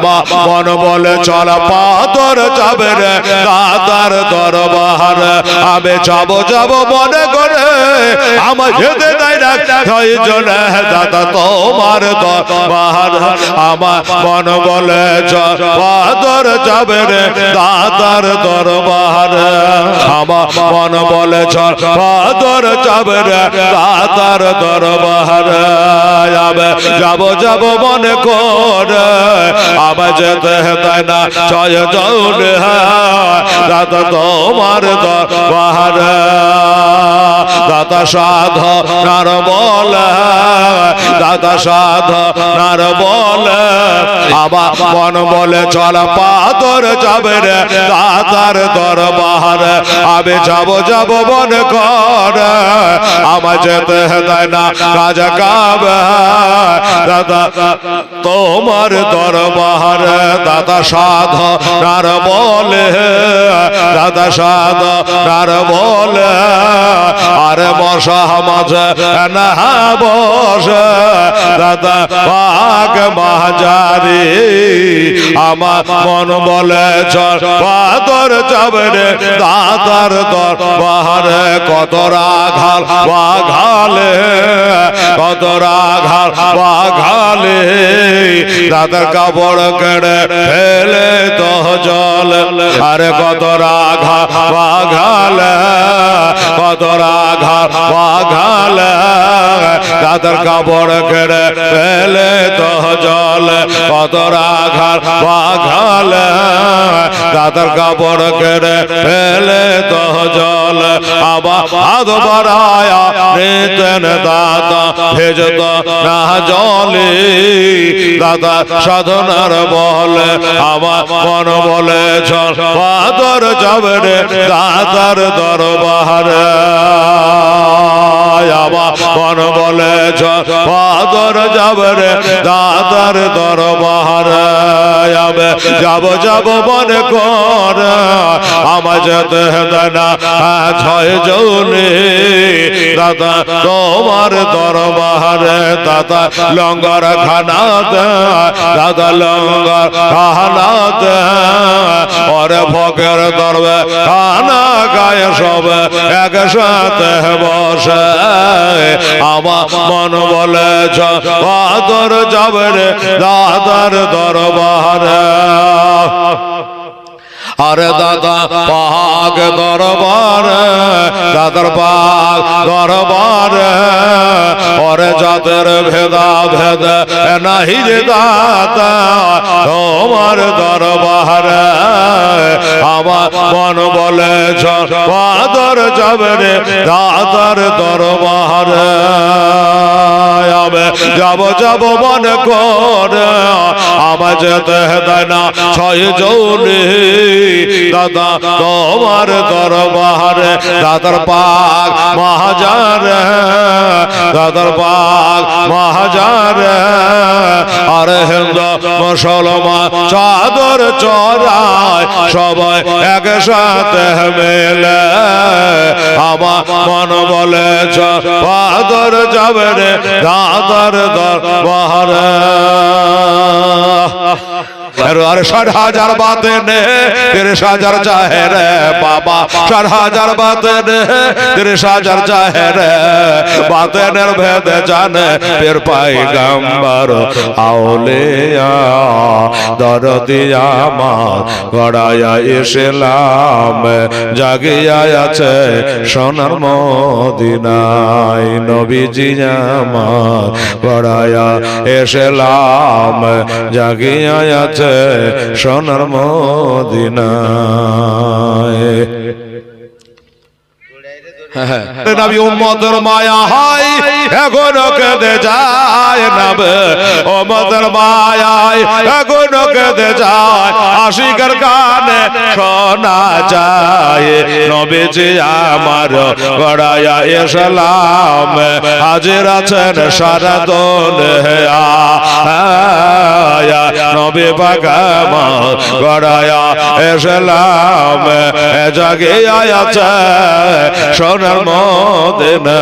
আমার মন বলে চল, পাথর যাবে রে, দাদার দরবার। আমি যাব যাব মনে করে। আমার যেতে নাই না ছয় জনে দাদা তোমার দরবার। আমার মন বলে চল, পাথর যাবে রে, দাদার দরবার। আমার মন বলে চল। পাথর যাবে রে দাদার দরবার যাবে। যাব যাব মনে করে আবার যেতে দেয় না ছয় জন দাদা তোমার দরবার। দাদা সাধ নার বল দাদা সাধ নার বল। আবার মন বলে, চল পাদর যাবে রে, দাদার দরবার, আমি যাব যাব মন কর। আমার যেতে দেয় না রাজা কাব। দাদা, তোমার দরবার দাদা সাধ নার বলে দাদা সাধ নার বলে। আরে মশা মাঝে, না বস। দাদা বাঘ মাজারি আমার মন বলে চল পাদর যাবে রে দাদার দরবার কত রাঘাল, বাঘালে, কত রাঘাল, বাঘালে। দাদার কাপড় কেড়ে ফেলে জল আরে কত রাঘা বাঘাল কত রাঘা বাঘাল। তাদের কাপড় কেড়ে ফেলে তো জল কত রাঘা বাঘাল। তাদের কাপড় কেড়ে ফেলে তো জল। আবার হাত বাড়ায়া নিতেন দাদা ভেজত না জলে দাদা সাধনার বলে আমার মন বলে পাদর যাবে রে দাদার দরবারে। আমার মন বলে পাদর যাবে রে দাদার দরবারে। যাব যাব মনে কর। আমার যেতে দেয় না ছয় জনে। দাদা, তোমার দরবারে দাদা, লঙ্গর খানাতে দাদা, লঙ্গর খানাতে ওরে ফকের দরবে, খানা গায়ে সব, একসাথে বসে। আমার মন বলে চাদর যাবে রে দাদার দরবারে। আরে দাদা পাক দরবার দাদার পাক দরবার। ওরে জাতের ভেদা ভেদ নাহি রে দাদা তোমার দরবার। আমার মন বলে চাদর যাবে রে দাদার দরবার। যাব যাব মন কর। দেয় না ছয় দাদা তোমার দরবারে, দাদার পাক মহাজার দাদার পাক মহাজার আরে হিন্দু, মুসলমান, চাদর চড়ায় সবাই একসাথে মেলে। আমার মন বলে চাদর যাবে রে দাদার দরবারে। আহ আরে ষাট হাজার বাতে নে তিরিশ হাজার চাহে রে বাবা, ষাট হাজার বাতে নে তিরিশ হাজার চাহে রে বাতেনের ভেদে জানে পীর পাই গাম্বার আউলিয়া দরদিয়া মা গড়ায়া ইসলাম, জাগিয়া আছে সোনার মদিনায়, নবীজি আমার গড়ায়া ইসলাম, জাগিয়া আছে সোনার মদিনায়। নবী উম্মতের মায়া হয় এখন কেঁদে যায় নবে। উম্মতের মায়ায় এখন কেঁদে যায় আশিকের গানে শোনা যায়, নবীজি আমার গড়ায়া ইসলাম হাজির আছেন সারা দোলে আয়া, নবী বাগামা গড়ায়া ইসলাম জাগে আয়াছে সোনার মদিনা